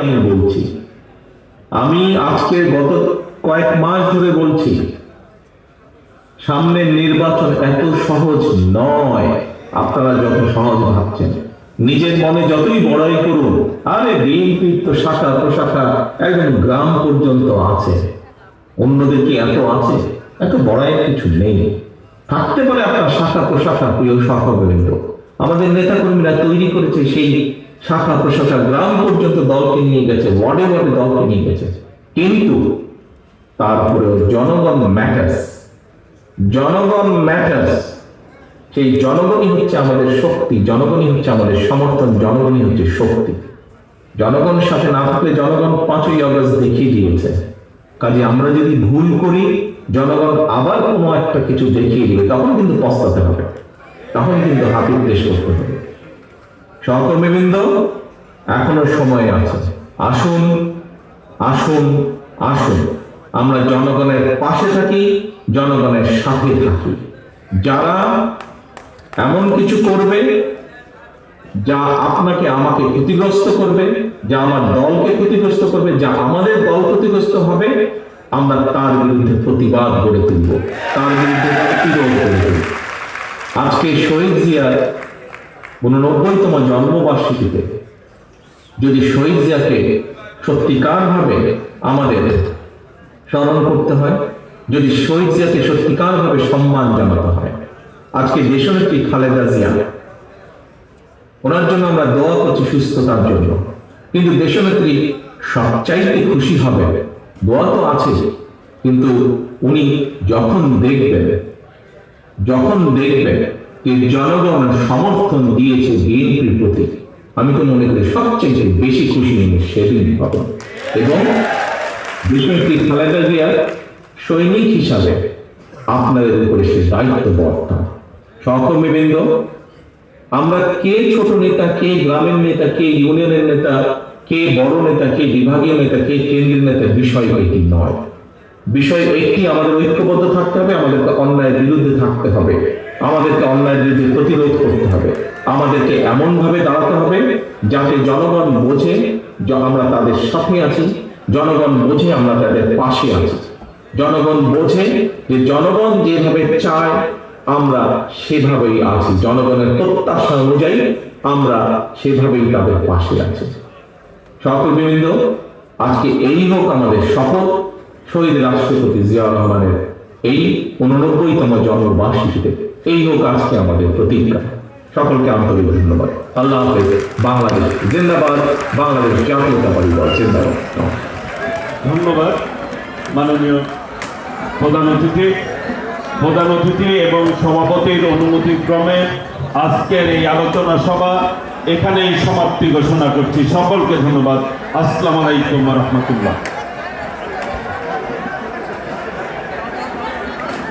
আমি বলছি। আমি আজকে গত কয়েক মাস ধরে বলছি, সামনের নির্বাচন এত সহজ নয়। আপনারা যত সহজ ভাবছেন, নিজের মনে যতই বড়াই করুন, আরে বিএনপির তো শাখা প্রশাখা একদম গ্রাম পর্যন্ত আছে। অন্যদের কি এত আছে? এত বড়াই কিছু নেই। থাকতে পারে আপনার শাখা প্রশাখা প্রিয় সহবৃন্দ আমাদের নেতাকর্মীরা তৈরি করেছে সেই শাখা প্রশাখা গ্রাম পর্যন্ত দলকে নিয়ে গেছে ওয়ার্ডে ওয়ার্ডে দলকে নিয়ে গেছে। কিন্তু তারপরেও জনগণ ম্যাটার্স জনগণ ম্যাটার্স সেই জনগণই হচ্ছে আমাদের শক্তি, জনগণই হচ্ছে আমাদের সমর্থন, জনগণই হচ্ছে শক্তি। জনগণের সাথে না থাকলে জনগণ পাঁচই আগস্ট দেখিয়ে দিয়েছে। কাজে আমরা যদি ভুল করি, জনগণ আবার কোনো একটা কিছু দেখিয়ে দিবে, তখন কিন্তু পস্তাতে হবে। তখন কিন্তু হাতে দেশ করতে হবে। সহকর্মীবৃন্দ, এখনও সময় আছে। আসুন আসুন আসুন। আমরা জনগণের পাশে থাকি, জনগণের সাথে থাকি। যারা এমন কিছু করবে, যা আপনাকে, আমাকে ক্ষতিগ্রস্ত করবে, যা আমার দলকে ক্ষতিগ্রস্ত করবে, যা আমাদের দল ক্ষতিগ্রস্ত হবে, আমরা তার বিরুদ্ধে প্রতিবাদ গড়ে তুলব। তার বিরুদ্ধে প্রতিরোধ আজকে শহীদ জিয়ার উননব্বইতম জন্মবার্ষিকীতে যদি শহীদ জিয়াকে সত্যিকারভাবে আমাদের স্মরণ করতে হয়, যদি শহীদ জিয়াকে সত্যিকারভাবে সম্মান জানাতে হয়, আজকে দেশনেত্রী খালেদা জিয়া, ওনার জন্য আমরা দোয়া করছি সুস্থতার জন্য। কিন্তু দেশনেত্রী সবচাইতে খুশি হবে, দোয়া তো আছে, কিন্তু উনি যখন দেখবেন যখন দেখবেন যে জনগণ সমর্থন দিয়েছে বিএনপির প্রতি। আমি তো মনে করি সবচেয়ে বেশি খুশি উনি সেদিন হবেন। এবং দেশনেত্রী খালেদা জিয়ার সৈনিক হিসাবে আপনাদের উপরে সে দায়িত্ব বর্তমান। সহকর্মীবৃন্দ, আমরা কে ছোট নেতা, কে গ্রামের নেতা, কে ইউনিয়নের নেতা, কে বড় নেতা, কে বিভাগীয় নেতা, কে কেন্দ্রীয় নেতা, বিষয় এটি নয়। বিষয় একটি আমাদের ঐক্যবদ্ধ থাকতে হবে, আমাদেরকে অন্যায়ের বিরুদ্ধে থাকতে হবে। আমাদেরকে অন্যায়ের বিরুদ্ধে প্রতিরোধ করতে হবে। আমাদেরকে এমন ভাবে দাঁড়াতে হবে যাতে জনগণ বোঝে আমরা তাদের সাথে আছি, জনগণ বোঝে আমরা তাদের পাশে আছি। জনগণ বোঝে যে জনগণ যেভাবে চায়, আমরা সেভাবেই আছি। জনগণের প্রত্যাশা অনুযায়ী আমরা সেভাবেই তাদের পাশে আছি। সহকর্মীবৃন্দ, আজকে এই হোক আমাদের শপথ। শহীদ রাষ্ট্রপতি জিয়াউর রহমানের এই উননব্বইতম জন্মবার্ষিকীতে এই হোক আজকে আমাদের প্রতিজ্ঞা। সকলকে আন্তরিক ধন্যবাদ। আল্লাহ হাফেজ। বাংলাদেশ জিন্দাবাদ। বাংলাদেশ জাতীয়তাবাদী দল জিন্দাবাদ। ধন্যবাদ, মাননীয় প্রধান অতিথি। প্রধান অতিথি এবং সভাপতির অনুমতিক্রমে আজকের এই আলোচনা সভা এখানেই সমাপ্তি ঘোষণা করছি। সকলকে ধন্যবাদ। আসসালামু আলাইকুম রহমতুল্লাহ।